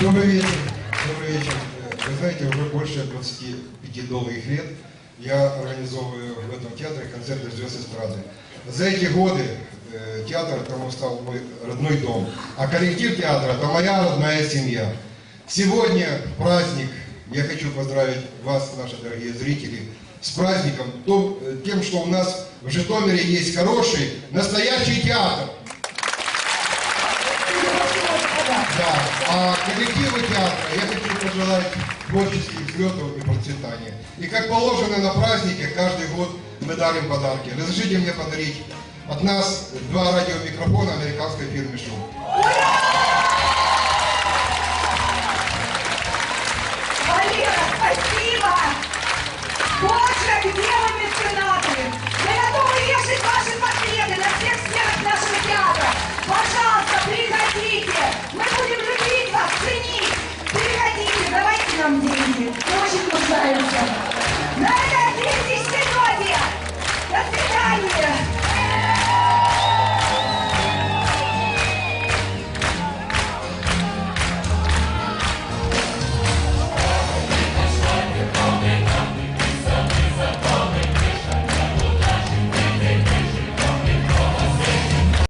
Добрый вечер. Добрый вечер. Вы знаете, уже больше 25 долгих лет я организовываю в этом театре концерты звезд эстрады. За эти годы э, театр тому стал мой родной дом, а коллектив театра это моя родная семья. Сегодня праздник. Я хочу поздравить вас, наши дорогие зрители, с праздником, э, тем, что у нас в Житомире есть хороший, настоящий театр. А коллективу театра я хочу пожелать творческих взлетов и процветания. И как положено на празднике, каждый год мы дарим подарки. Разрешите мне подарить от нас два радиомикрофона американской фирмы. Ура! самом. Очень нуждаемся.